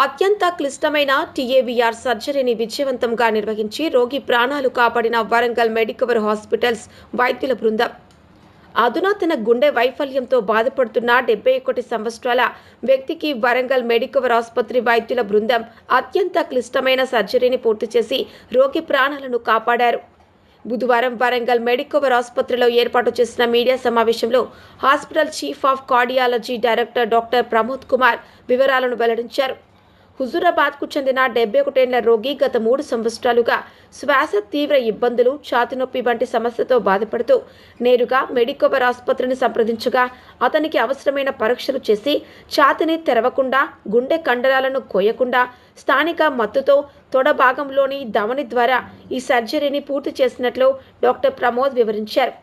అత్యంత క్లిష్టమైన టీఏవీఆర్ సర్జరీని విజయవంతంగా నిర్వహించి రోగి ప్రాణాలు కాపాడిన వరంగల్ మెడికవర్ హాస్పిటల్స్ వైద్యుల బృందం. అధునాతన గుండె వైఫల్యంతో బాధపడుతున్న డెబ్బై ఒకటి సంవత్సరాల వ్యక్తికి వరంగల్ మెడికవర్ ఆసుపత్రి వైద్యుల బృందం అత్యంత క్లిష్టమైన సర్జరీని పూర్తి చేసి రోగి ప్రాణాలను కాపాడారు. బుధవారం వరంగల్ మెడికవర్ ఆసుపత్రిలో ఏర్పాటు చేసిన మీడియా సమావేశంలో hospital chief of cardiology director doctor Pramod Kumar వివరాలను వెల్లడించారు. హుజూరాబాద్కు చెందిన డెబ్బై ఒకటేళ్ళ రోగి గత మూడు సంవత్సరాలుగా శ్వాస తీవ్ర ఇబ్బందులు ఛాతి నొప్పి వంటి సమస్యతో బాధపడుతూ నేరుగా మెడికోబర్ ఆసుపత్రిని సంప్రదించగా అతనికి అవసరమైన పరీక్షలు చేసి ఛాతిని తెరవకుండా గుండె కండరాలను కోయకుండా స్థానిక మత్తుతో తొడ భాగంలోని ధమని ద్వారా ఈ సర్జరీని పూర్తి చేసినట్లు డాక్టర్ ప్రమోద్ వివరించారు.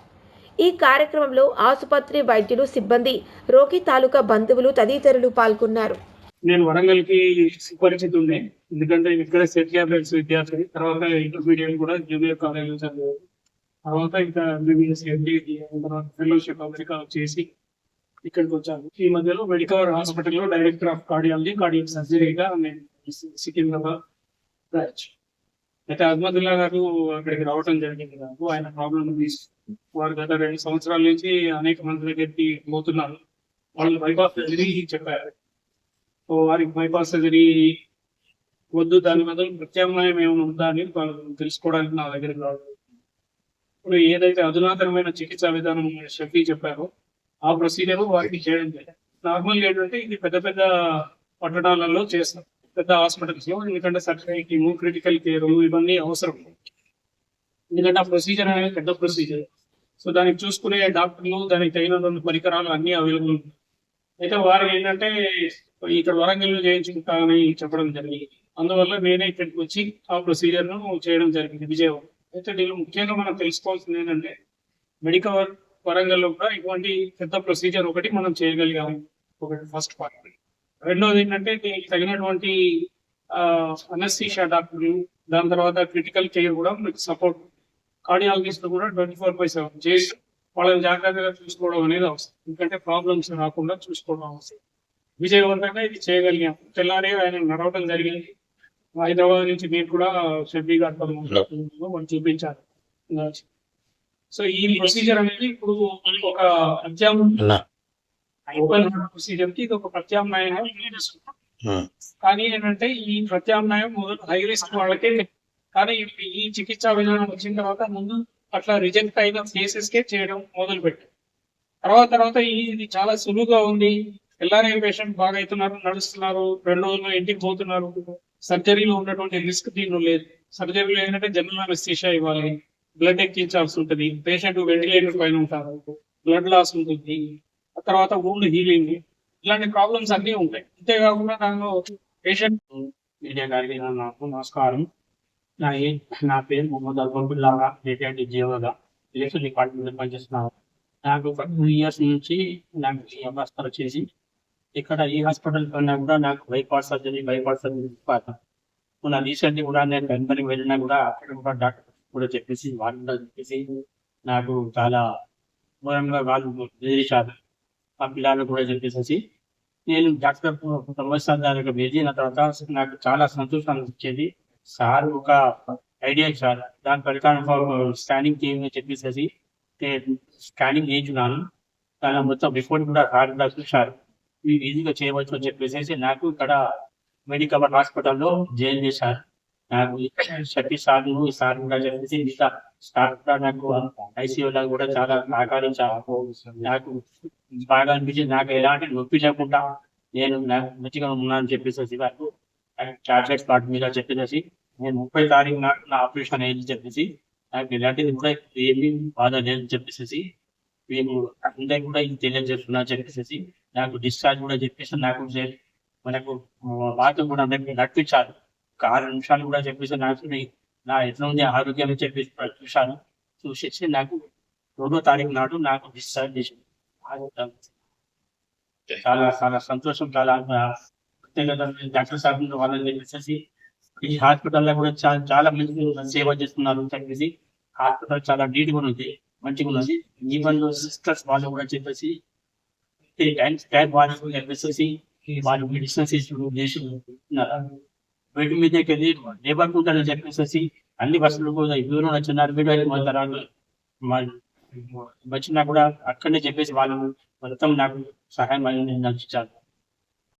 ఈ కార్యక్రమంలో ఆసుపత్రి వైద్యులు సిబ్బంది రోగి తాలూకా బంధువులు తదితరులు పాల్గొన్నారు. నేను వరంగల్కి సుపరిచితుండే ఎందుకంటే ఇక్కడ సెట్ క్యాబినెట్స్ విద్యార్థి తర్వాత ఇంటర్మీడియట్ కూడా జూనియర్ కాలేజ్ చదివాను తర్వాత ఇంకా ఎంబీబీఎస్ ఎండి తర్వాత ఫెలోషిప్ అమెరికా చేసి ఇక్కడికి వచ్చాను. ఈ మధ్యలో మెడికవర్ హాస్పిటల్లో డైరెక్టర్ ఆఫ్ కార్డియాలజీ కార్డియక్ సర్జరీగా నేను సికింద్రాబాద్ బ్రాంచ్. అయితే అజ్మదుల్లా గారు అక్కడికి రావడం జరిగింది నాకు. ఆయన ప్రాబ్లం తీసి వారు గత రెండు సంవత్సరాల నుంచి అనేక మంది దగ్గరికి పోతున్నారు. వాళ్ళు బైపాస్ సర్జరీ చెప్పారు. వారికి బైపాస్ సర్జరీ వద్దు దాని బదులు ప్రత్యామ్నాయం ఏమైనా ఉందా అని తెలుసుకోవడానికి నా దగ్గరికి రావడం ఇప్పుడు ఏదైతే అధునాతనమైన చికిత్సా విధానం షఫీ చెప్పారో ఆ ప్రొసీజర్ వారికి చేయడం జరిగింది. నార్మల్ ఏంటంటే ఇది పెద్ద పెద్ద పట్టణాలలో చేస్తాం పెద్ద హాస్పిటల్స్లో ఎందుకంటే సర్జరీ క్రిటికల్ కేర్ ఇవన్నీ అవసరం. ఎందుకంటే ఆ ప్రొసీజర్ అనేది పెద్ద ప్రొసీజర్. సో దానికి చూసుకునే డాక్టర్లు దానికి తగిన పరికరాలు అన్ని అవైలబుల్ ఉంటాయి అయితే వారు ఏంటంటే ఇక్కడ వరంగల్ చేయించుకుంటామని చెప్పడం జరిగింది. అందువల్ల నేనే ఇక్కడికి వచ్చి ఆ ప్రొసీజర్ను చేయడం జరిగింది విజయవాడ. అయితే దీనిలో ముఖ్యంగా మనం తెలుసుకోవాల్సింది ఏంటంటే మెడికల్ వరంగల్లో కూడా ఇటువంటి పెద్ద ప్రొసీజర్ ఒకటి మనం చేయగలిగాము. ఒకటి ఫస్ట్ పార్ట్ రెండోది ఏంటంటే దీనికి తగినటువంటి అనస్థీషియా డాక్టర్లు దాని తర్వాత క్రిటికల్ కేర్ కూడా మీకు సపోర్ట్ కార్డియాలజిస్ట్ కూడా ట్వంటీ ఫోర్ బై సెవెన్ చేసి వాళ్ళని జాగ్రత్తగా చూసుకోవడం అనేది అవసరం. ఎందుకంటే ప్రాబ్లమ్స్ రాకుండా చూసుకోవడం అవసరం. విజయవంతంగా ఇది చేయగలిగాం. తెల్లారి ఆయన నడవడం జరిగింది. హైదరాబాద్ నుంచి మీరు కూడా షెడ్డీ గారు మనం చూపించారు. సో ఈ ప్రొసీజర్ అనేది ఇప్పుడు ఒక ప్రత్యామ్నాయ ఓపెన్ ప్రొసీజర్కి ఇది ఒక ప్రత్యామ్నాయంగా కానీ ఏంటంటే ఈ ప్రత్యామ్నాయం హై రిస్క్ వాళ్ళకే కానీ ఈ చికిత్సా విధానం వచ్చిన తర్వాత ముందు అట్లా రిజెక్ట్ అయిన కేసెస్కే చేయడం మొదలు తర్వాత తర్వాత ఇది చాలా సులువుగా ఉంది. ఎల్ఆర్ఐ పేషెంట్ బాగా అవుతున్నారు నడుస్తున్నారు రెండు రోజుల్లో ఇంటికి పోతున్నారు. సర్జరీలో ఉన్నటువంటి రిస్క్ దీనిలో లేదు. సర్జరీలో ఏంటంటే జనరల్ అనస్థీషియా ఇవ్వాలి. బ్లడ్ ఎక్కించాల్సి ఉంటుంది. పేషెంట్ వెంటిలేటర్ పైన ఉంటారు. బ్లడ్ లాస్ ఉంటుంది. ఆ తర్వాత wound హీలింగ్ ఇలాంటి ప్రాబ్లమ్స్ అన్నీ ఉంటాయి. అంతేకాకుండా దానిలో పేషెంట్ మీడియా గారికి నాకు నమస్కారం. నా ఏ- నా పేరు మొహమ్మద్ అల్బుల్లాగా రిటైర్డ్ జీవోగా ఎలక్షన్ డిపార్ట్మెంట్ పనిచేస్తున్నాను నాకు టూ ఇయర్స్ నుంచి నాకు ఈ వచ్చేసి ఇక్కడ ఈ హాస్పిటల్ కన్నా కూడా నాకు బైపాస్ సర్జరీ బైపాస్ సర్జరీ మొన్న రీసెంట్లీ కూడా నేను బెంగళూరు వెళ్ళినా కూడా అక్కడ కూడా డాక్టర్ కూడా చెప్పేసి వాళ్ళు కూడా చెప్పేసి నాకు చాలా ఘోరంగా వాళ్ళు బెదిరించారు ఆ పిల్లలు కూడా చెప్పేసి నేను డాక్టర్ సంవత్సరాల దగ్గర వెళ్ళిన తర్వాత నాకు చాలా సంతోషం అనిపించేది సార్ ఒక ఐడియా ఇచ్చారు దాని ప్రకారం స్కానింగ్ చేయమని చెప్పేసి స్కానింగ్ చేయించున్నాను. దాని మొత్తం రిపోర్ట్ కూడా సార్ కూడా చూశారు ఇవి ఈజీగా చేయవచ్చు అని చెప్పేసి నాకు ఇక్కడ మెడికల్ హాస్పిటల్లో జాయిన్ చేశారు. నాకు సార్లు ఈ సార్ కూడా చెప్పేసి మిగతా స్టాఫ్ కూడా నాకు ఐసీయూలో కూడా చాలా సహకరించారు నాకు బాగా అనిపించింది. నాకు ఎలాంటి నొప్పి లేకుండా నేను నాకు మంచిగా ఉన్నానని చెప్పేసి నాకు టాబ్లెట్స్ కార్డు మీద చెప్పేసి నేను ముప్పై తారీఖు నాడు నా ఆపరేషన్ అయ్యింది చెప్పేసి నాకు ఎలాంటిది కూడా ఏమీ బాధ లేదని చెప్పేసి మేము అందరికి కూడా ఇది తెలియజేస్తున్నా చెప్పేసి నాకు డిశ్చార్జ్ కూడా చెప్పేసి నాకు మనకు బాధ కూడా అందరికి నడిపించారు. ఒక ఆరు నిమిషాలు కూడా చెప్పేసి నాకు నీ- ఎట్లా ఉంది ఆరోగ్యం చెప్పేసి చూశాను చూసేసి నాకు రెండో తారీఖు నాడు నాకు డిశ్చార్జ్ చేసింది చాలా చాలా సంతోషం చాలా డాక్టర్ సార్ వాళ్ళని చెప్పేసి ఈ హాస్పిటల్లో కూడా చాలా చాలా మంచి సేవ చేస్తున్నారు చెప్పేసి హాస్పిటల్ చాలా నీట్గా ఉంది మంచిగా ఉన్నది ఈవెన్ సిస్టర్స్ వాళ్ళు కూడా చెప్పేసి టైం వాళ్ళు చెప్పేసి వాళ్ళు మెడిసిన్స్ ఇచ్చుడు చేసి మీద మీదకి వెళ్ళి లేబర్ ఉంటారని చెప్పేసి అన్ని బస్సులు కూడా దూరం వచ్చినారు వీడియో పోతారు వచ్చినా కూడా అక్కడనే చెప్పేసి వాళ్ళు మొత్తం నాకు సహాయం అనేది నాకు